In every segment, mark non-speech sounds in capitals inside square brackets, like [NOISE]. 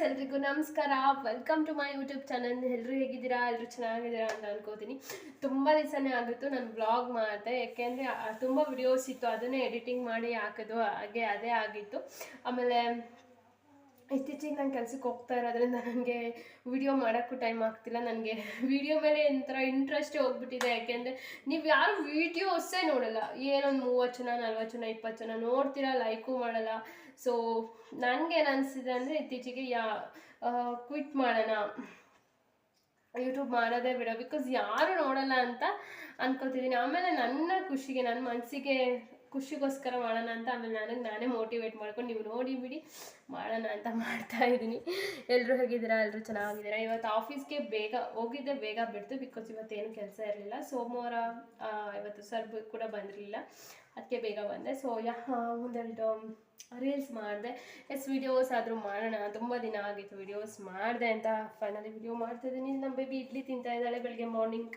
Guys ಎಲ್ರಿಗೂ ನಮಸ್ಕಾರ. Welcome to my YouTube channel ಎಲ್ಲರೂ ಹೇಗಿದ್ದೀರಾ? ಎಲ್ಲರೂ ಚೆನ್ನಾಗಿದ್ದೀರಾ ಅಂತ ಅನ್ಕೋತೀನಿ. ತುಂಬ ದಿವಸನೇ ಆಗಿತ್ತು ನಾನು ಬ್ಲಾಗ್ ಮಾಡಿದೆ. ಯಾಕೆಂದರೆ ತುಂಬ ವಿಡಿಯೋಸ್ ಇತ್ತು. ಅದನ್ನೇ ಎಡಿಟಿಂಗ್ ಮಾಡಿ ಹಾಕೋದು, ಹಾಗೆ ಅದೇ ಆಗಿತ್ತು. ಆಮೇಲೆ ಇತ್ತೀಚೆಗೆ ನಾನು ಕೆಲ್ಸಕ್ಕೆ ಹೋಗ್ತಾ ಇರೋದ್ರಿಂದ ನನಗೆ ವಿಡಿಯೋ ಮಾಡೋಕ್ಕೂ ಟೈಮ್ ಆಗ್ತಿಲ್ಲ. ನನಗೆ ವಿಡಿಯೋ ಮೇಲೆ ಒಂಥರ ಇಂಟ್ರೆಸ್ಟೇ ಹೋಗ್ಬಿಟ್ಟಿದೆ. ಯಾಕೆಂದರೆ ನೀವು ಯಾರು ವೀಡಿಯೋಸೇ ನೋಡಲ್ಲ. ಏನೊಂದು ಮೂವತ್ತು ಜನ, ನಲ್ವತ್ತು ಜನ, ಇಪ್ಪತ್ತು ಜನ ನೋಡ್ತೀರಾ ಲೈಕು ಮಾಡಲ್ಲ. ಸೊ ನನಗೇನು ಅನಿಸಿದೆ ಅಂದರೆ ಇತ್ತೀಚೆಗೆ ಯಾ ಕ್ವಿಟ್ ಮಾಡೋಣ. ಯೂಟ್ಯೂಬ್ ಮಾಡೋದೇ ಬೇಡ. ಬಿಕಾಸ್ ಯಾರು ನೋಡಲ್ಲ ಅಂತ ಅನ್ಕೋತಿದ್ದೀನಿ. ಆಮೇಲೆ ನನ್ನ ಖುಷಿಗೆ, ನನ್ನ ಮನಸ್ಸಿಗೆ ಖುಷಿಗೋಸ್ಕರ ಮಾಡೋಣ ಅಂತ ಆಮೇಲೆ ನನಗೆ ನಾನೇ ಮೋಟಿವೇಟ್ ಮಾಡ್ಕೊಂಡು ನೀವು ನೋಡಿ ಬಿಡಿ ಮಾಡೋಣ ಅಂತ ಮಾಡ್ತಾ ಇದ್ದೀನಿ. ಎಲ್ಲರೂ ಹೇಗಿದ್ದೀರಾ? ಎಲ್ಲರೂ ಚೆನ್ನಾಗಿದ್ದೀರಾ? ಇವತ್ತು ಆಫೀಸ್ಗೆ ಬೇಗ ಹೋಗಿದ್ದೆ, ಬೇಗ ಬಿಡ್ತು ಬಿಕಾಸ್ ಏನು ಕೆಲಸ ಇರಲಿಲ್ಲ. ಸೋಮವಾರ ಇವತ್ತು ಸರ್ ಕೂಡ ಬಂದಿರಲಿಲ್ಲ. ಅದಕ್ಕೆ ಬೇಗ ಬಂದೆ. ಸೊ ಯಾ ರೀಲ್ಸ್ ಮಾಡಿದೆ. ಎಸ್ ವಿಡಿಯೋಸ್ ಆದರೂ ಮಾಡೋಣ. ತುಂಬ ದಿನ ಆಗಿತ್ತು ವಿಡಿಯೋಸ್ ಮಾಡಿದೆ ಅಂತ. ಫೈನಲಿ ವಿಡಿಯೋ ಮಾಡ್ತಾಯಿದ್ದೀನಿ ನಮ್ಮ ಬೇಬಿ ಇಡ್ಲಿ ತಿಂತಾ ಇದ್ದಾಳೆ. ಬೆಳಗ್ಗೆ ಮಾರ್ನಿಂಗ್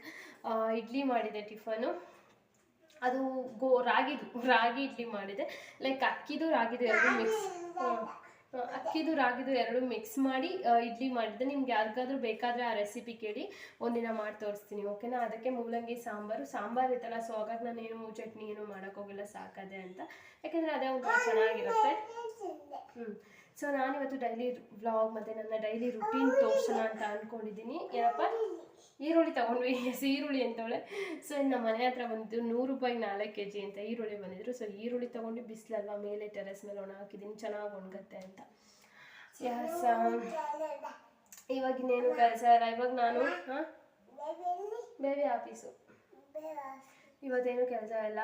ಇಡ್ಲಿ ಮಾಡಿದೆ ಟಿಫನು ಅದು ಗೋ ರಾಗಿದು ರಾಗಿ ಇಡ್ಲಿ ಮಾಡಿದೆ. ಲೈಕ್ ಅಕ್ಕಿದು ರಾಗಿದು ಎರಡು ಮಿಕ್ಸ್ ಅಕ್ಕಿದು ರಾಗಿದು ಎರಡು ಮಿಕ್ಸ್ ಮಾಡಿ ಇಡ್ಲಿ ಮಾಡಿದ್ದೆ. ನಿಮ್ಗೆ ಯಾರಿಗಾದ್ರೂ ಬೇಕಾದರೆ ಆ ರೆಸಿಪಿ ಕೇಳಿ, ಒಂದಿನ ಮಾಡಿ ತೋರಿಸ್ತೀನಿ ಓಕೆನಾ ಅದಕ್ಕೆ ಮೂಲಂಗಿ, ಸಾಂಬಾರು. ಸಾಂಬಾರು ಇತ್ತಲ್ಲ ಸೊ ಹಾಗಾಗಿ ನಾನೇನು ಚಟ್ನಿ ಏನು ಮಾಡೋಕ್ಕೋಗಿಲ್ಲ ಸಾಕದೆ ಅಂತ. ಯಾಕೆಂದರೆ ಅದೇ ಒಂಥರ ಚೆನ್ನಾಗಿರುತ್ತೆ ಹ್ಞೂ ಸೊ ನಾನಿವತ್ತು ಡೈಲಿ ವ್ಲಾಗ್ ಮತ್ತು ನನ್ನ ಡೈಲಿ ರುಟೀನ್ ತೋರಿಸೋಣ ಅಂತ ಅಂದ್ಕೊಂಡಿದ್ದೀನಿ ಏನಪ್ಪ? ಈರುಳ್ಳಿ ತೊಗೊಂಡ್ವಿ. ಎಸ್ ಈರುಳ್ಳಿ ಅಂತವಳೆ ಸೊ ನಮ್ಮ ಮನೆ ಹತ್ರ ಬಂದಿದ್ದು ನೂರು ರೂಪಾಯಿ ನಾಲ್ಕು ಕೆ ಜಿ ಅಂತ ಈರುಳ್ಳಿ ಬಂದಿದ್ರು. ಸೊ ಈರುಳ್ಳಿ ತೊಗೊಂಡು ಬಿಸಿಲಲ್ವಾ, ಮೇಲೆ ಟೆರೆಸ್ ಮೇಲೆ ಒಣ ಹಾಕಿದ್ದೀನಿ ಚೆನ್ನಾಗಿ ಒಣಗತ್ತೆ ಅಂತ. ಯಸ್ ಇವಾಗ ಇನ್ನೇನು ಕೆಲಸ ಇವಾಗ ನಾನು, ಹಾಂ? ಬೇರೆ ಆಫೀಸು ಇವತ್ತೇನು ಕೆಲಸ ಇಲ್ಲ.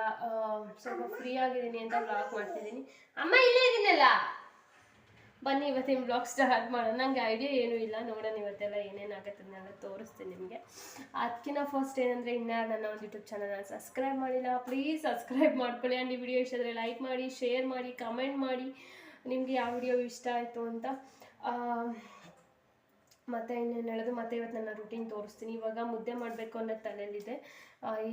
ಸ್ವಲ್ಪ ಫ್ರೀ ಆಗಿದ್ದೀನಿ ಅಂತ ಬ್ಲಾಗ್ ಮಾಡ್ತಿದ್ದೀನಿ ಅಮ್ಮ ಇಲ್ಲೇ ಇದೀನಲ್ಲ? ಬನ್ನಿ ಇವತ್ತಿನ ಬ್ಲಾಗ್ ಸ್ಟಾರ್ಟ್ ಮಾಡೋಣ. ನಂಗೆ ಐಡಿಯಾ ಏನೂ ಇಲ್ಲ. ನೋಡೋಣ ಇವತ್ತೆಲ್ಲ ಏನೇನಾಗುತ್ತೆ ಅದನ್ನೆಲ್ಲ ತೋರಿಸ್ತೀನಿ ನಿಮಗೆ. ಅದಕ್ಕಿನ ಫಸ್ಟ್ ಏನಂದರೆ ಇನ್ನೂ ನನ್ನ ಒಂದು ಯೂಟ್ಯೂಬ್ ಚಾನಲ್ನ ಸಬ್ಸ್ಕ್ರೈಬ್ ಮಾಡಿಲ್ಲ. ಪ್ಲೀಸ್ ಸಬ್ಸ್ಕ್ರೈಬ್ ಮಾಡ್ಕೊಳ್ಳಿ. ಆ್ಯಂಡ್ ಈ ವಿಡಿಯೋ ಇಷ್ಟ ಆದರೆ ಲೈಕ್ ಮಾಡಿ ಶೇರ್ ಮಾಡಿ ಕಮೆಂಟ್ ಮಾಡಿ. ನಿಮಗೆ ಯಾವ ವಿಡಿಯೋ ಇಷ್ಟ ಆಯಿತು ಅಂತ. ಮತ್ತು ಇನ್ನೇನು ಹೇಳೋದು? ಮತ್ತೆ ಇವತ್ತು ನನ್ನ ರುಟೀನ್ ತೋರಿಸ್ತೀನಿ. ಇವಾಗ ಮುದ್ದೆ ಮಾಡಬೇಕು ಅನ್ನೋ ತಲೆಯಲ್ಲಿದೆ.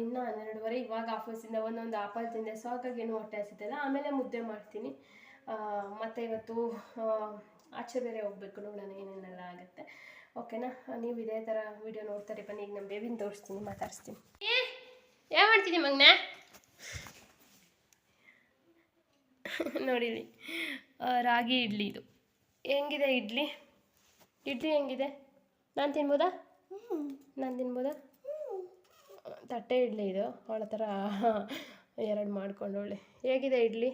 ಇನ್ನೂ ಹನ್ನೆರಡುವರೆ. ಇವಾಗ ಆಫೀಸಿಂದ ಒಂದೊಂದು ಆಪಲ್ ತಿಂದೆ. ಸೊ ಹಾಗಾಗಿ ಏನು ಹೊಟ್ಟೆ ಹಸಿದೆಲ್ಲ ಆಮೇಲೆ ಮುದ್ದೆ ಮಾಡ್ತೀನಿ. ಮತ್ತೆ ಇವತ್ತು ಆಚೆ ಬೇರೆ ಹೋಗ್ಬೇಕು, ನೋಡೋಣ ಏನೇನೆಲ್ಲ ಆಗುತ್ತೆ. ಓಕೆನಾ ನೀವು ಇದೇ ಥರ ವಿಡಿಯೋ ನೋಡ್ತಾರೆ, ಬನ್ನಿ, ಈಗ ನಮ್ಮ ಬೇಬಿನ ತೋರಿಸ್ತೀನಿ, ಮಾತಾಡಿಸ್ತೀನಿ. ಯಾವ ಮಾಡ್ತೀನಿ ಮಗನ? ನೋಡಿಲಿ ರಾಗಿ ಇಡ್ಲಿ ಇದು. ಹೆಂಗಿದೆ ಇಡ್ಲಿ? ಇಡ್ಲಿ ಹೆಂಗಿದೆ? ನಾನು ತಿನ್ಬೋದಾ? ನಾನು ತಿನ್ಬೋದಾ? ತಟ್ಟೆ ಇಡ್ಲಿ ಇದು, ಅವಳ ಥರ ಎರಡು ಮಾಡ್ಕೊಂಡವಳೆ. ಹೇಗಿದೆ ಇಡ್ಲಿ?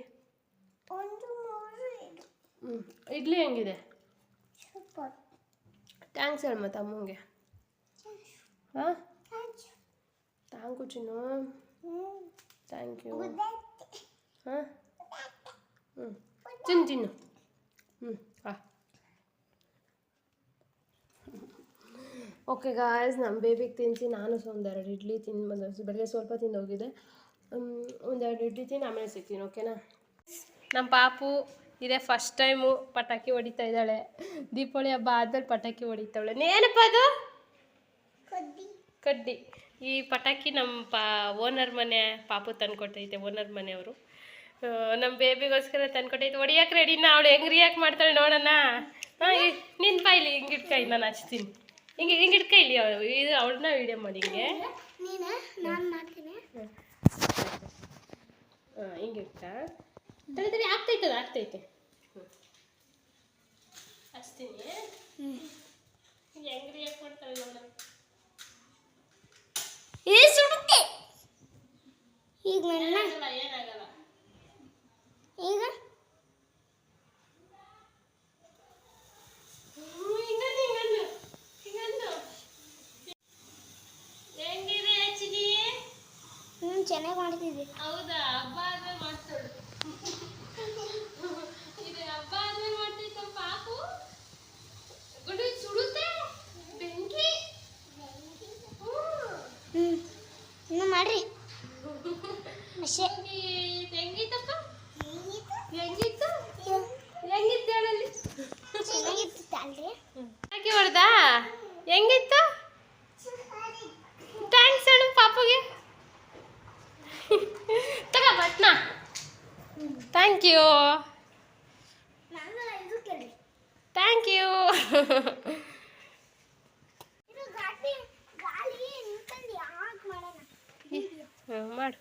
ಹ್ಞೂ ಇಡ್ಲಿ ಹೆಂಗಿದೆ? ಥ್ಯಾಂಕ್ಸ್ ಹೇಳು ಮತ್ತೆ ಅಮ್ಮಂಗೆ. ಹಾಂ? ಥ್ಯಾಂಕ್ ಯು ಚಿನ್ನು. ಥ್ಯಾಂಕ್ ಯು ಹಾಂ? ಹ್ಞೂ ತಿನ್ನು ತಿನ್ನು. ಹ್ಞೂ ಹಾಂ ಓಕೆ ಗಾಯ್ಸ್ ನಮ್ಮ ಬೇಬಿಗೆ ತಿನ್ನಿಸಿ ನಾನು ಸಹ ಒಂದೆರಡು ಇಡ್ಲಿ ತಿಂದು ಬಂದು ಬೆಳಗ್ಗೆ ಸ್ವಲ್ಪ ತಿಂದು ಹೋಗಿದೆ ಒಂದೆರಡು ಇಡ್ಲಿ ತಿಂದು ಆಮೇಲೆ ಸಿಗ್ತೀನಿ ಓಕೆನಾ ನಮ್ಮ ಪಾಪು ಇದೇ ಫಸ್ಟ್ ಟೈಮು ಪಟಾಕಿ ಹೊಡಿತಾ ಇದ್ದಾಳೆ. ದೀಪಾವಳಿ ಹಬ್ಬ ಆದ್ಮೇಲೆ ಪಟಾಕಿ ಹೊಡಿತಾವಳೆ. ಏನಪ್ಪ ಅದು? ಕಡ್ಡಿ. ಈ ಪಟಾಕಿ ನಮ್ಮ ಪಾ ಓನರ್ ಮನೆ ಪಾಪು ತಂದ್ಕೊಟ್ಟೈತೆ ಓನರ್ ಮನೆಯವರು. ನಮ್ಮ ಬೇಬಿಗೋಸ್ಕರ ತಂದ್ಕೊಟ್ಟೈತೆ. ಹೊಡಿಯಕ್ಕೆ ರೆಡಿನ ಅವಳು ಹೆಂಗೆ ರಿಯಾಕ್ಟ್ ಮಾಡ್ತಾಳೆ ನೋಡೋಣ. ಹಾಂ ನಿನ್ನ ಬಾಯಿಲಿ ಹಿಂಗೆ ಇಟ್ಕಾಯಿ ನಾನು ಹಚ್ತೀನಿ. ಹಿಂಗೆ ಹಿಂಗೆ ಇಟ್ಕೈಲಿ ಅವಳು. ಇದು ಅವಳನ್ನ ವೀಡಿಯೋ ಮಾಡಿ ಹಿಂಗೆ. ಹಾಂ ಹಿಂಗೆ ತಡಿ ತಡಿ ಆಗ್ತೈತೆ. ಹಚ್ತೀನಿ ಹೆಂಗೆ ರಿಯಾಕ್ಟ್ ಮಾಡ್ತಾಳೆ ನೋಡೋಣ ಏ ಸುಡುತ್ತೆ ಈಗ ನನ್ನ ಏನಾಗಲ್ಲ ಏನಾಗಲ್ಲ ಈಗ ಹ್ಮ್, ಹಿಂಗನ್ನು, ಹಿಂಗನ್ನು, ಹಿಂಗನ್ನು. ಹೆಂಗಿದೆ ಚಿನಿ ಹ್ಞೂ ಚೆನ್ನಾಗಿ ಮಾಡ್ತಿದ್ದೆ ಹೌದಾ ಹಬ್ಬ ಆದ್ಮೇಲೆ ಮಾಡ್ತಾಳು ಇದು ಹಬ್ಬ ಆದ್ಮೇಲೆ ಮಾಡ್ತೈತ ಪಾಪು ಗುಡು ಸುಡುತ್ತೆ ಬೆಂಕಿ ಹ್ಮ್. ಹ್ಞೂ ಇನ್ನು ಮಾಡ್ರಿ. ಅಷ್ಟೇ ಹೆಂಗಿ- ಹೆಂಗಿತ್ತಪ್ಪ? ಹೆಂಗಿತ್ತು? ಹೆಂಗಿತ್ತು? ಹೇಳಲ್ಲಿ? ಹಾಕಿ ಹೊಡ್ದಾ? ಹೆಂಗಿತ್ತು? ಥ್ಯಾಂಕ್ಸ್ ಹೇಳು ಪಾಪುಗೆ. ತಗ ಬಟ್ನ. ಥ್ಯಾಂಕ್ ಯು ಥ್ಯಾಂಕ್ ಯು ಇದು ಗಾಡಿ ಗಾಳಿ ನಿಂತಲ್ಲಿ ಯಾಕೆ ಮಾಡೋಣ ಹ್ಮ್, ಮಾಡು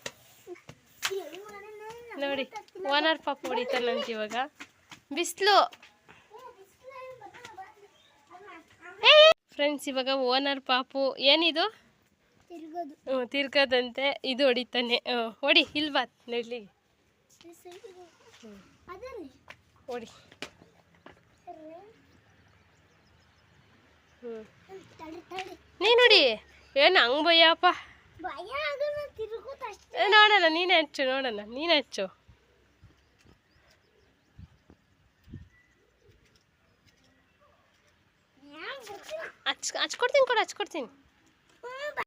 ಎಲ್ಲಿ ಮಾಡೋಣ ನೋಡಿ ಓನರ್ ಪಾಪ ಹೊಡಿತಾನಂತ ಇವಾಗ. ಬಿಸಿಲು. ಫ್ರೆಂಡ್ಸ್ ಇವಾಗ ಓನರ್ ಪಾಪು. ಏನಿದು? ಹ್ಞೂ ತಿರ್ಗದಂತೆ. ಇದು ಹೊಡಿತಾನೆ. ಹ್ಞೂ ಹೊಡಿ ಇಲ್ವಾ ನೆಡ್ಲಿಗೆ ಹೊಡಿ. ತಡಿ ನೋಡಿ ಏನು ಹಂಗೆ ಬಯ್ಯಪ್ಪ? ಭಯ ಆಗಲ್ಲ ತಿರುಗೋದು ಅಷ್ಟೇ. ಏ, ನೋಡೋಣ ನೀನೆ ಹಚ್ಚು ನೋಡೋಣ ನೀನು ಹಚ್ಚು ಯಾಕ್ ಗೊತ್ತಿಲ್ಲ? ಹಚ್ ಹಚ್ಕೊಡ್ತೀನಿ ಕೊಡು ಹಚ್ಕೊಡ್ತೀನಿ.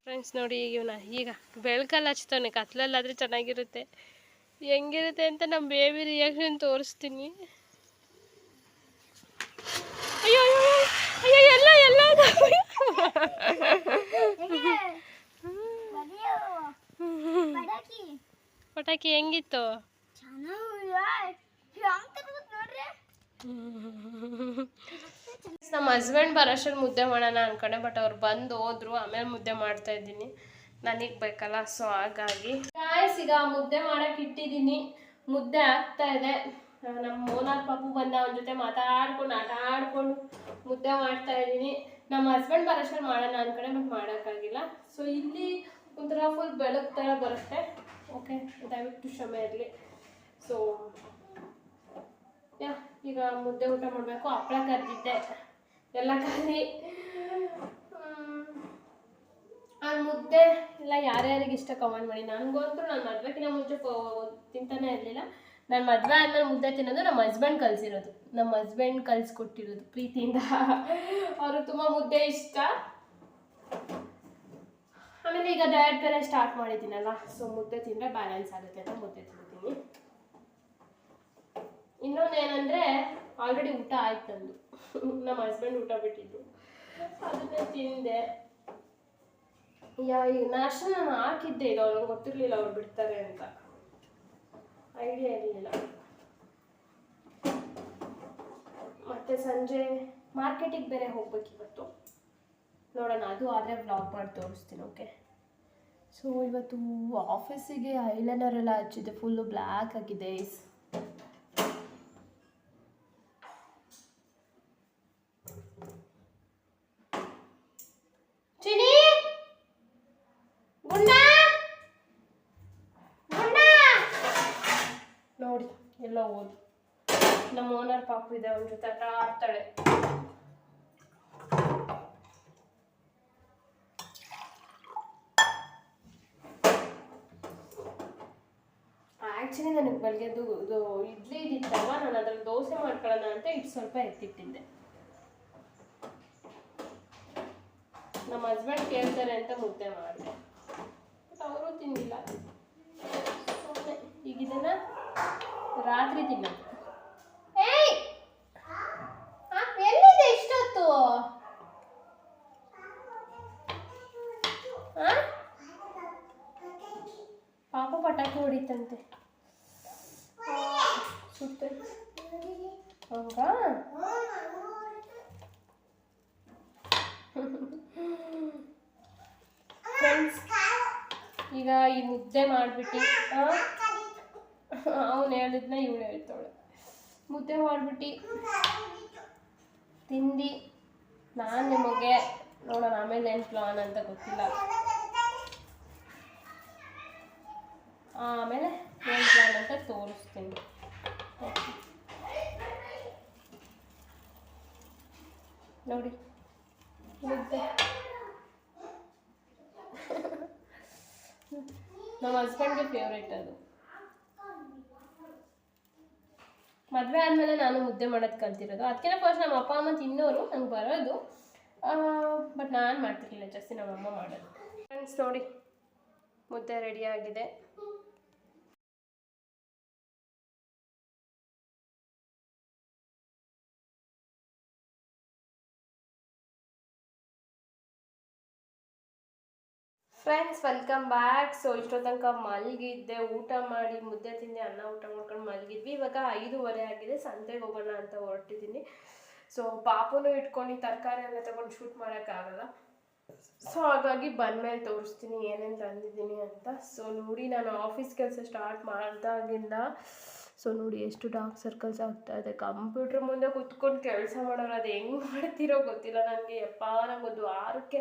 ಫ್ರೆಂಡ್ಸ್ ನೋಡಿ ಈಗ ಇವನ ಈಗ ಬೆಳಕಲ್ಲಿ ಹಚ್ತಾನೆ ಕತ್ಲಲ್ಲಾದರೆ ಚೆನ್ನಾಗಿರುತ್ತೆ. ಹೆಂಗಿರುತ್ತೆ ಅಂತ ನಮ್ಮ ಬೇಬಿ ರಿಯಾಕ್ಷನ್ ತೋರಿಸ್ತೀನಿ. ಅಯ್ಯೋ ಅಯ್ಯೋ ಎಲ್ಲ ಎಲ್ಲ. ಪಟಾಕಿ ಹೆಂಗಿತ್ತು? ಚೆನ್ನಾಗಿಲ್ಲ. [LAUGHS] ನಮ್ಮ ಹಸ್ಬೆಂಡ್ ಬರೋಷ್ಟರಲ್ಲಿ ಮುದ್ದೆ ಮಾಡೋಣ ಅನ್ಕೊಂಡೆ ಬಟ್ ಅವ್ರು ಬಂದು ಹೋದ್ರು, ಆಮೇಲೆ ಮುದ್ದೆ ಮಾಡ್ತಾ ಇದ್ದೀನಿ. ನನಗೆ ಬೇಕಲ್ಲ ಸೊ ಹಾಗಾಗಿ. ಗಾಯ್ಸ್ ಈಗ ಮುದ್ದೆ ಮಾಡಕ್ಕೆ ಇಟ್ಟಿದ್ದೀನಿ. ಮುದ್ದೆ ಆಗ್ತಾ ಇದೆ. ನಮ್ಮ ಮೋನಾಲ್ ಪಾಪು ಬಂದ, ಅವನ ಜೊತೆ ಮಾತಾಡ್ಕೊಂಡು, ಆಟ ಆಡ್ಕೊಂಡು ಮುದ್ದೆ ಮಾಡ್ತಾ ಇದ್ದೀನಿ. ನಮ್ಮ ಹಸ್ಬೆಂಡ್ ಬರೋಷ್ಟರಲ್ಲಿ ಮಾಡೋಣ ಅನ್ಕೊಂಡೆ ಬಟ್ ಮಾಡೋಕ್ಕಾಗಿಲ್ಲ. ಸೊ ಇಲ್ಲಿ ಒಂಥರ ಫುಲ್ ಬೆಳಕು ಥರ ಬರುತ್ತೆ. ಓಕೆ ದಯವಿಟ್ಟು ಕ್ಷಮೆ ಇರಲಿ. ಸೊ ಯಾ ಈಗ ಮುದ್ದೆ ಊಟ ಮಾಡಬೇಕು. ಹಪ್ಪಳ ಕರೆದಿದ್ದೆ. ಎಲ್ಲ ಖಾಲಿ. ಆ ಮುದ್ದೆ ಎಲ್ಲ ಯಾರ್ಯಾರಿಗೆ ಇಷ್ಟ ಕಮೆಂಟ್ ಮಾಡಿ. ನನಗಂತೂ ನಾನು ಮದುವೆಕ್ಕಿಂತ ಮುಂಚೆ ತಿಂತಾನೆ ಇರಲಿಲ್ಲ. ನಾನು ಮದುವೆ ಆದ್ಮೇಲೆ ಮುದ್ದೆ ತಿನ್ನೋದು ನಮ್ಮ ಹಸ್ಬೆಂಡ್ ಕಲಿಸಿರೋದು. ನಮ್ಮ ಹಸ್ಬೆಂಡ್ ಕಲಿಸ್ಕೊಟ್ಟಿರೋದು ಪ್ರೀತಿಯಿಂದ. ಅವರು ತುಂಬ ಮುದ್ದೆ ಇಷ್ಟ. ಆಮೇಲೆ ಈಗ ಡಯಟ್ ಬೇರೆ ಸ್ಟಾರ್ಟ್ ಮಾಡಿದ್ದೀನಲ್ಲ ಸೊ ಮುದ್ದೆ ತಿಂದರೆ ಬ್ಯಾಲೆನ್ಸ್ ಆಗುತ್ತೆ ಅಂತ ಮುದ್ದೆ ತಿಂತೀನಿ. ಇನ್ನೊಂದು ಏನಂದ್ರೆ ಆಲ್ರೆಡಿ ಊಟ ಆಯ್ತು ನಂದು. ನಮ್ಮ ಹಸ್ಬೆಂಡ್ ಊಟ ಬಿಟ್ಟಿದ್ದು. ಅದನ್ನೇ ತಿಂದೆ. ಯಾ ಈಗ ನಾನು ಹಾಕಿದ್ದೆ ಇದು ಅವ್ರಿಗೆ ಗೊತ್ತಿರಲಿಲ್ಲ ಅವ್ರು ಬಿಡ್ತಾರೆ ಅಂತ. ಐಡಿಯಾ ಇರಲಿಲ್ಲ. ಮತ್ತೆ ಸಂಜೆ ಮಾರ್ಕೆಟಿಗೆ ಬೇರೆ ಹೋಗ್ಬೇಕು ಇವತ್ತು. ನೋಡೋಣ, ಅದು ಆದರೆ ಬ್ಲಾಗ್ ಮಾಡಿ ತೋರಿಸ್ತೀನಿ ಓಕೆ ಸೊ ಇವತ್ತು ಆಫೀಸಿಗೆ ಐಲೈನರ್ ಎಲ್ಲ ಹಚ್ಚಿದೆ ಫುಲ್ಲು ಬ್ಲ್ಯಾಕ್ ಆಗಿದೆ ಚಿನಿ ಗುಂಡ ಗುಂಡ ಓದು ನಮ್ಮ ಓನರ್ ಪಾಪು ಇದೆ ಅವನ ಜೊತೆ ಆಟ ಆಡ್ತಾಳೆ. ಆ್ಯಕ್ಚುಲಿ ನನಗೆ ಬಲ್ಗೆದ್ದು ಇದು ಇಡ್ಲಿ ಇದ್ದಿತ್ತಲ್ವ, ನಾನು ಅದ್ರಲ್ಲಿ ದೋಸೆ ಮಾಡ್ಕೊಳ್ಳೋಣ ಅಂತ ಇಟ್ಟು ಸ್ವಲ್ಪ ಎತ್ತಿಟ್ಟಿದ್ದೆ. ನಮ್ಮ ಹಸ್ಬೆಂಡ್ ಕೇಳ್ತಾರೆ ಅಂತ ಮುದ್ದೆ ಮಾಡಿದೆ. ಅವರು ತಿಂದಿಲ್ಲ. ಈಗ ರಾತ್ರಿ ತಿನ್ನೋದು ಏಯ್! ಎಲ್ಲಿದೆ ಇಷ್ಟೊತ್ತು? ಪಾಪ ಪಟಾಕಿ ಹೊಡಿತಂತೆ. ಸುತ್ತ ಹೌದಾ? ಫ್ರೆಂಡ್ಸ್ ಈಗ ಈ ಮುದ್ದೆ ಮಾಡಿಬಿಟ್ಟು ಅವನು ಹೇಳಿದ್ನ ಇವಳು ಹೇಳ್ತಾಳೆ ಮುದ್ದೆ ಮಾಡಿಬಿಟ್ಟು. ತಿಂದು ನಾನು ನಿಮಗೆ ನೋಡೋಣ, ಆಮೇಲೆ ಏನು ಪ್ಲಾನ್ ಅಂತ ಗೊತ್ತಿಲ್ಲ. ಆಮೇಲೆ ಏನು ಪ್ಲಾನ್ ಅಂತ ತೋರಿಸ್ತೀನಿ. ನೋಡಿ. ಮುದ್ದೆ. [LAUGHS] ನಮ್ಮ ಹಸ್ಬೆಂಡ್ಗೆ ಫೇವ್ರೇಟ್ ಅದು. ಮದುವೆ ಆದಮೇಲೆ ನಾನು ಮುದ್ದೆ ಮಾಡೋದು ಕಲ್ತಿರೋದು. ಅದಕ್ಕಿಂತ ಫಸ್ಟ್ ನಮ್ಮ ಅಪ್ಪ, ಅಮ್ಮ ತಿನ್ನೋರು, ನಂಗೆ ಬರೋದು. ಬಟ್ ನಾನು ಮಾಡ್ತಿರ್ಲಿಲ್ಲ ಜಾಸ್ತಿ ನಮ್ಮ ಅಮ್ಮ ಮಾಡೋದು. ಫ್ರೆಂಡ್ಸ್ ನೋಡಿ, ಮುದ್ದೆ ready friends welcome back so ಇಷ್ಟೋ ತನಕ ಮಲಗಿದ್ದೆ. ಊಟ ಮಾಡಿ ಮುದ್ದೆ ತಿಂದೆ, ಅನ್ನ ಊಟ ಮಾಡ್ಕೊಂಡು ಮಲಗಿದ್ವಿ. ಇವಾಗ ಐದೂವರೆ ಆಗಿದೆ. ಸಂತೆಗೆ ಹೋಗೋಣ ಅಂತ ಹೊರಟಿದ್ದೀನಿ. ಸೊ ಪಾಪನು ಇಟ್ಕೊಂಡು ತರಕಾರಿ ಎಲ್ಲ ತಗೊಂಡು ಶೂಟ್ ಮಾಡೋಕ್ಕಾಗಲ್ಲ. ಸೊ ಹಾಗಾಗಿ ಬಂದಮೇಲೆ ತೋರಿಸ್ತೀನಿ ಏನೇನು ತಂದಿದ್ದೀನಿ ಅಂತ. ಸೊ ನೋಡಿ, ನಾನು ಆಫೀಸ್ ಕೆಲಸ ಸ್ಟಾರ್ಟ್ ಮಾಡಿದಾಗಿಂದ ಸೊ ನೋಡಿ, ಎಷ್ಟು ಡಾರ್ಕ್ ಸರ್ಕಲ್ಸ್ ಆಗ್ತಾ ಇದೆ. ಕಂಪ್ಯೂಟ್ರ್ ಮುಂದೆ ಕುತ್ಕೊಂಡು ಕೆಲಸ ಮಾಡೋರು ಅದು ಹೆಂಗೆ ಮಾಡ್ತಿರೋ ಗೊತ್ತಿಲ್ಲ. ನನಗೆ ಯಪ್ಪ, ನಂಗೊಂದು ವಾರಕ್ಕೆ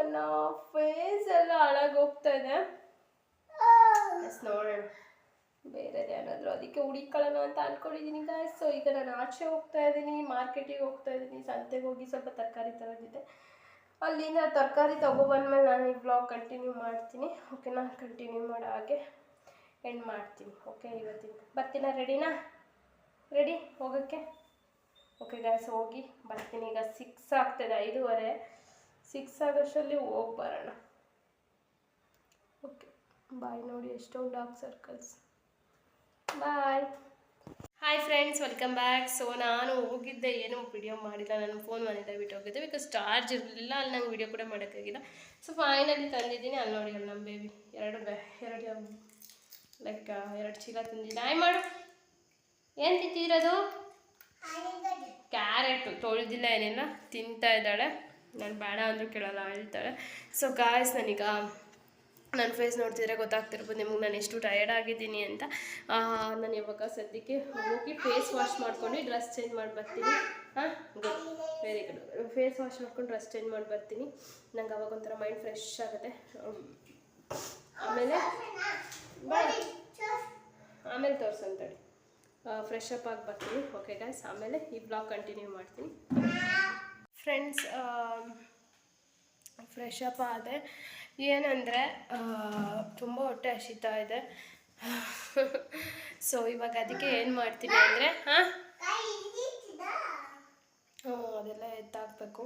ನನ್ನ ಫೇಸ್ ಎಲ್ಲ ಹಾಳಾಗೋಗ್ತಾ ಇದೆ ನೋಡೋಣ. ಬೇರೆದು ಏನಾದರೂ ಅದಕ್ಕೆ ಹುಡುಕೊಳ್ಳೋಣ ಅಂತ ಅಂದ್ಕೊಂಡಿದ್ದೀನಿ ಗಾಯ್ಸ್ ಸೊ ಈಗ ನಾನು ಆಚೆ ಹೋಗ್ತಾ ಇದ್ದೀನಿ ಮಾರ್ಕೆಟಿಗೆ ಹೋಗ್ತಾ ಇದ್ದೀನಿ, ಸಂತೆಗೆ ಹೋಗಿ ಸ್ವಲ್ಪ ತರಕಾರಿ ತರೋದಿದೆ ಅಲ್ಲಿಂದ ತರಕಾರಿ ತೊಗೊಬಂದ್ಮೇಲೆ ನಾನು ಈ ಬ್ಲಾಗ್ ಕಂಟಿನ್ಯೂ ಮಾಡ್ತೀನಿ. ಓಕೆ ನಾನು ಕಂಟಿನ್ಯೂ ಮಾಡೋ ಹಾಗೆ ಎಂಡ್ ಮಾಡ್ತೀನಿ. ಓಕೆ ಇವತ್ತಿನ ಬರ್ತೀನ? ರೆಡಿನಾ ರೆಡಿ ಹೋಗೋಕ್ಕೆ? ಓಕೆ ಗಾಯ್ಸ್ ಹೋಗಿ ಬರ್ತೀನಿ. ಈಗ ಸಿಕ್ಸ್ ಆಗ್ತದೆ ಐದೂವರೆ. ಸಿಕ್ಸ್ ಆಗೋಷ್ಟರಲ್ಲಿ ಹೋಗಿ ಬರೋಣ. ಓಕೆ ಬಾಯ್ ನೋಡಿ ಎಷ್ಟೊಂದು dark circles bye hi friends welcome back so ನಾನು ಹೋಗಿದ್ದೆ ಏನೂ ವಿಡಿಯೋ ಮಾಡಿಲ್ಲ. ನನ್ನ ಫೋನ್ ಮನೆಯಿಂದ ಬಿಟ್ಟು ಹೋಗಿದ್ದೆ ಬಿಕಾಸ್ ಚಾರ್ಜ್ ಇರಲಿಲ್ಲ. ಅಲ್ಲಿ ನಂಗೆ ವಿಡಿಯೋ ಕೂಡ ಮಾಡೋಕ್ಕಾಗಿಲ್ಲ. ಸೊ ಫೈನಲಿ ತಂದಿದ್ದೀನಿ. ಅಲ್ಲಿ ನೋಡಿ ಅಲ್ಲಿ ನಮ್ಮ ಬೇಬಿ ಎರಡು ಬೆ ಎರಡು ಲೈಕ್ ಎರಡು ಚೀಲ ತಂದಿದ್ದೀನಿ. ಆಯ್ ಮಾಡು. ಏನು ತಿಂತಿದ್ರದು ಕ್ಯಾರೆಟು ತೊಳೆದಿಲ್ಲ ಏನಿಲ್ಲ. ತಿಂತಾ ಇದ್ದಾಳೆ. ನಾನು ಬೇಡ ಅಂದರೂ ಕೇಳಲ್ಲ ಹೇಳ್ತಾಳೆ ಸೊ ಗಾಯ್ಸ್ ನನೀಗ ನನ್ನ ಫೇಸ್ ನೋಡ್ತಿದ್ರೆ ಗೊತ್ತಾಗ್ತಿರ್ಬೋದು ನಿಮ್ಗೆ ನಾನು ಎಷ್ಟು ಟಯರ್ಡ್ ಆಗಿದ್ದೀನಿ ಅಂತ. ನಾನು ಇವಾಗ ಸದ್ಯಕ್ಕೆ ಹೋಗಿ ಫೇಸ್ ವಾಶ್ ಮಾಡ್ಕೊಂಡು ಡ್ರೆಸ್ ಚೇಂಜ್ ಮಾಡಿ ಬರ್ತೀನಿ. ಹಾಂ good very good face wash ಮಾಡ್ಕೊಂಡು ಡ್ರೆಸ್ ಚೇಂಜ್ ಮಾಡಿ ಬರ್ತೀನಿ. ನಂಗೆ ಅವಾಗ ಒಂಥರ ಮೈಂಡ್ ಫ್ರೆಶ್ ಆಗುತ್ತೆ. ಆಮೇಲೆ ಆಮೇಲೆ ತೋರ್ಸಂತೇಳಿ. ಫ್ರೆಶ್ ಅಪ್ ಆಗಿ ಬರ್ತೀನಿ. ಓಕೆ ಗಾಯ್ಸ್ ಆಮೇಲೆ ಈ ಬ್ಲಾಗ್ ಕಂಟಿನ್ಯೂ ಮಾಡ್ತೀನಿ ಫ್ರೆಂಡ್ಸ್ ಫ್ರೆಶ್ ಅಪ್ ಆದೆ. ಏನಂದರೆ ತುಂಬ ಹೊಟ್ಟೆ ಹಸಿತಾ ಇದೆ. ಸೊ ಇವಾಗ ಅದಕ್ಕೆ ಏನು ಮಾಡ್ತೀನಿ ಅಂದರೆ, ಹಾಂ? ಅದೆಲ್ಲ ಎತ್ತಾಕಬೇಕು.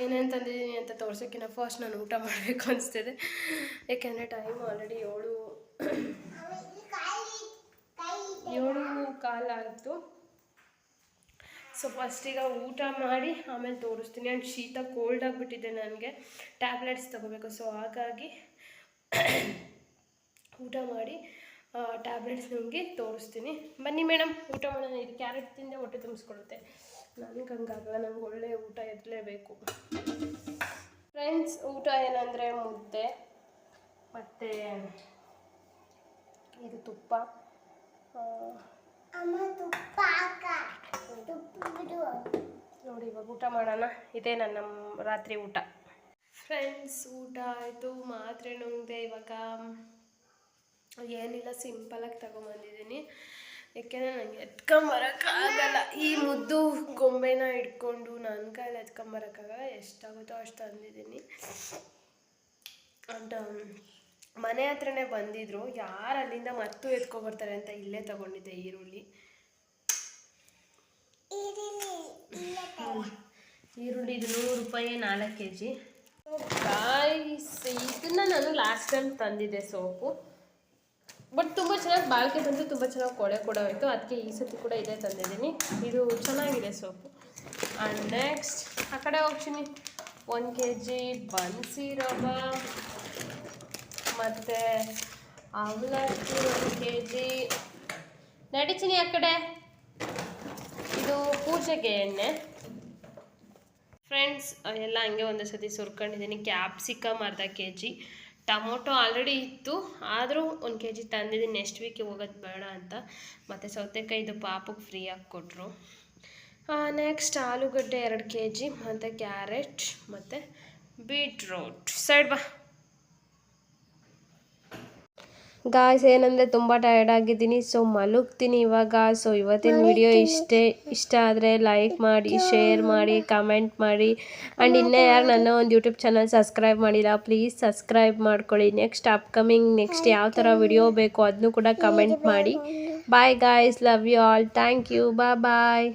ಏನೇನು ತಂದಿದ್ದೀನಿ ಅಂತ ತೋರ್ಸೋಕ್ಕಿಂತ ಫಸ್ಟ್ ನಾನು ಊಟ ಮಾಡಬೇಕು ಅನಿಸ್ತಿದೆ. ಯಾಕೆಂದರೆ ಟೈಮ್ ಆಲ್ರೆಡಿ ಏಳು ಏಳು ಕಾಲಾಯಿತು ಸೊ ಫಸ್ಟಿಗೆ ಊಟ ಮಾಡಿ ಆಮೇಲೆ ತೋರಿಸ್ತೀನಿ. ಆ್ಯಂಡ್ ಶೀತ ಕೋಲ್ಡ್ ಆಗಿಬಿಟ್ಟಿದೆ ನನಗೆ. ಟ್ಯಾಬ್ಲೆಟ್ಸ್ ತೊಗೋಬೇಕು. ಸೊ ಹಾಗಾಗಿ ಊಟ ಮಾಡಿ ಟ್ಯಾಬ್ಲೆಟ್ಸ್ ನಿಮಗೆ ತೋರಿಸ್ತೀನಿ. ಬನ್ನಿ ಮೇಡಮ್ ಊಟ ಮಾಡೋಣ. ಇದು ಕ್ಯಾರೆಟ್ ತಿಂದೆ ಹೊಟ್ಟೆ ತುಂಬಿಸ್ಕೊಳುತ್ತೆ. ನನಗೆ ಹಂಗಾಗಲ್ಲ. ನಮ್ಗೆ ಒಳ್ಳೆಯ ಊಟ ಇರಲೇಬೇಕು. ಫ್ರೆಂಡ್ಸ್ ಊಟ ಏನಂದರೆ ಮುದ್ದೆ ಮತ್ತು ಇದು ತುಪ್ಪ. ಆ, ನೋಡಿ, ಇವಾಗ ಊಟ ಮಾಡೋಣ. ಇದೇ ನನ್ನ ರಾತ್ರಿ ಊಟ. ಫ್ರೆಂಡ್ಸ್ ಊಟ ಆಯಿತು. ಮಾತ್ರೆ ನುಂಗಿದೆ ಇವಾಗ. ಏನಿಲ್ಲ ಸಿಂಪಲಾಗಿ ತಗೊಂಬಂದಿದ್ದೀನಿ. ಯಾಕೆಂದರೆ ನನಗೆ ಎತ್ಕೊಂಬರೋಕ್ಕಾಗಲ್ಲ. ಈ ಮುದ್ದು ಗೊಂಬೆನ ಇಟ್ಕೊಂಡು ನನ್ನ ಕೈಲಿ ಎತ್ಕೊಂಬರೋಕ್ಕಾಗಲ್ಲ. ಎಷ್ಟಾಗುತ್ತೋ ಅಷ್ಟು ತಂದಿದ್ದೀನಿ. ಅಂಡ್ ಮನೆ ಹತ್ರನೇ ಬಂದಿದ್ರು. ಯಾರು ಅಲ್ಲಿಂದ ಮತ್ತೂ ಎತ್ಕೊಬರ್ತಾರೆ ಅಂತ ಇಲ್ಲೇ ತಗೊಂಡಿದ್ದೆ ಈರುಳ್ಳಿ. ಈರುಳ್ಳಿ ಇದು ನೂರು ರೂಪಾಯಿ, ನಾಲ್ಕು ಕೆ ಜಿ ಇದನ್ನ ನಾನು ಲಾಸ್ಟ್ ಟೈಮ್ ತಂದಿದ್ದೆ ಸೋಪು. ಬಟ್ ತುಂಬ ಚೆನ್ನಾಗಿ ಬಾಳಿಕೆ ಬಂದು ತುಂಬ ಚೆನ್ನಾಗಿ ಕೊಳೆ ಕೂಡ ಹೋಯಿತು. ಅದಕ್ಕೆ ಈ ಸತಿ ಕೂಡ ಇದೇ ತಂದಿದ್ದೀನಿ. ಇದು ಚೆನ್ನಾಗಿದೆ ಸೋಪು. ಆ್ಯಂಡ್ ನೆಕ್ಸ್ಟ್ ಆ ಕಡೆ ಹೋಗ್ತೀನಿ. ಒಂದು ಕೆ ಜಿ ಬನ್ಸಿ ರವ. ಮತ್ತು ಅವಲಕ್ಕಿ ಒಂದು ಕೆ ಜಿ ನಡಿತೀನಿ ಆ ಕಡೆ. ಇದು ಪೂಜೆಗೆ ಎಣ್ಣೆ. ಫ್ರೆಂಡ್ಸ್ ಎಲ್ಲ ಹಂಗೆ ಒಂದು ಸತಿ ಸುರ್ಕೊಂಡಿದ್ದೀನಿ. ಕ್ಯಾಪ್ಸಿಕಮ್ ಅರ್ಧ ಕೆ ಜಿ ಟೊಮೊಟೊ ಆಲ್ರೆಡಿ ಇತ್ತು. ಆದರೂ ಒಂದು ಕೆ ಜಿ ತಂದಿದ್ದೀನಿ ನೆಕ್ಸ್ಟ್ ವೀಕ್ ಹೋಗೋದು ಬೇಡ ಅಂತ. ಮತ್ತು ಸೌತೆಕಾಯಿದು ಪಾಪಕ್ಕೆ ಫ್ರೀಯಾಗಿ ಕೊಟ್ಟರು ನೆಕ್ಸ್ಟ್ ಆಲೂಗಡ್ಡೆ ಎರಡು ಕೆ ಜಿ ಮತ್ತು ಕ್ಯಾರೆಟ್ ಮತ್ತು ಬೀಟ್ರೋಟ್ ಸೈಡ್ ಬಾ. ಗಾಯ್ಸ್ ಏನಂದರೆ ತುಂಬ ಟಯರ್ಡ್ ಆಗಿದ್ದೀನಿ. ಸೊ ಮಲಗ್ತೀನಿ ಇವಾಗ. ಸೊ ಇವತ್ತಿನ ವಿಡಿಯೋ ಇಷ್ಟೇ. ಇಷ್ಟ ಆದರೆ ಲೈಕ್ ಮಾಡಿ ಶೇರ್ ಮಾಡಿ ಕಮೆಂಟ್ ಮಾಡಿ. ಆ್ಯಂಡ್ ಇನ್ನೇ ಯಾರು ನನ್ನ ಒಂದು ಯೂಟ್ಯೂಬ್ ಚಾನಲ್ ಸಬ್ಸ್ಕ್ರೈಬ್ ಮಾಡಿಲ್ಲ ಪ್ಲೀಸ್ ಸಬ್ಸ್ಕ್ರೈಬ್ ಮಾಡ್ಕೊಳ್ಳಿ. ನೆಕ್ಸ್ಟ್ ಅಪ್ಕಮಿಂಗ್ ನೆಕ್ಸ್ಟ್ ಯಾವ ಥರ ವಿಡಿಯೋ ಬೇಕು ಅದನ್ನು ಕೂಡ ಕಮೆಂಟ್ ಮಾಡಿ. Bye guys love you all thank you ಬಾ ಬಾಯ್